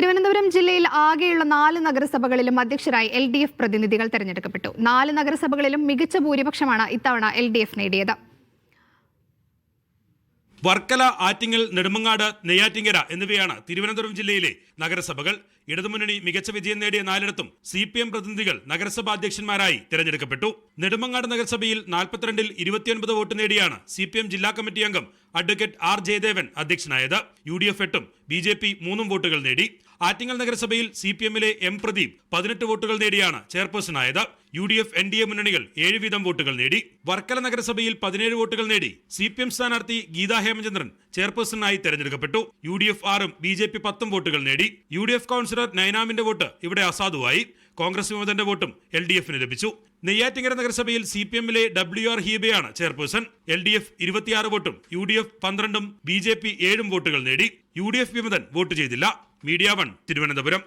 തിരുവനന്തപുരം ജില്ലയിൽ ആകെയുള്ള നാല് നഗരസഭകളിലും അധ്യക്ഷരായി എൽ ഡി എഫ് പ്രതിനിധികൾ തെരഞ്ഞെടുക്കപ്പെട്ടു. നാല് നഗരസഭകളിലും മികച്ച ഭൂരിപക്ഷമാണ് ഇത്തവണ എൽ ഡി എഫ് നേടിയത്. വർക്കല ആറ്റിങ്ങൽ നെടുമങ്ങാട് നെയ്യാറ്റിങ്കര എന്നിവയാണ് തിരുവനന്തപുരം ജില്ലയിലെ നഗരസഭകൾ. ഇടതുമുന്നണി മികച്ച വിജയം നേടിയ നാലിടത്തും സി പി എം പ്രതിനിധികൾ നഗരസഭാ അധ്യക്ഷന്മാരായി തിരഞ്ഞെടുക്കപ്പെട്ടു. നെടുമങ്ങാട് നഗരസഭയിൽ നാൽപ്പത്തിരണ്ടിൽ ഇരുപത്തിയൊൻപത് വോട്ട് നേടിയാണ് സി പി എം ജില്ലാ കമ്മിറ്റി അംഗം അഡ്വക്കേറ്റ് ആർ ജയദേവൻ അധ്യക്ഷനായത് യു ഡി എഫ് എട്ടും ബി ജെ പി മൂന്നും വോട്ടുകൾ നേടി. ആറ്റിങ്ങൽ നഗരസഭയിൽ സി പി എമ്മിലെ എം പ്രദീപ് പതിനെട്ട് വോട്ടുകൾ നേടിയാണ് ചെയർപേഴ്സണായത്. U D F N D A മുന്നണികൾ ഏഴ് വീതം വോട്ടുകൾ നേടി. വർക്കല നഗരസഭയിൽ പതിനേഴ് വോട്ടുകൾ നേടി. സി പി എം സ്ഥാനാർത്ഥി ഗീതാ ഹേമചന്ദ്രൻ ചെയർപേഴ്സണായി തെരഞ്ഞെടുക്കപ്പെട്ടു. യു ഡി എഫ് ആറും ബി ജെ പി പത്തും വോട്ടുകൾ നേടി. യു ഡി എഫ് കൗൺസിലർ നൈനാമിന്റെ വോട്ട് ഇവിടെ അസാധുവായി. കോൺഗ്രസ് വിമതന്റെ വോട്ടും എൽ ഡി എഫിന് ലഭിച്ചു. നെയ്യാറ്റിങ്കര നഗരസഭയിൽ സി പി എമ്മിലെ ഡബ്ല്യു ആർ ഹീബയാണ് ചെയർപേഴ്സൺ. എൽ ഡി എഫ് ഇരുപത്തിയാറ് വോട്ടും യു ഡി എഫ് പന്ത്രണ്ടും ബി ജെ പി ഏഴും വോട്ടുകൾ നേടി. യു ഡി എഫ് വിമതൻ വോട്ട് ചെയ്തില്ല. Media one Thiruvananthapuram.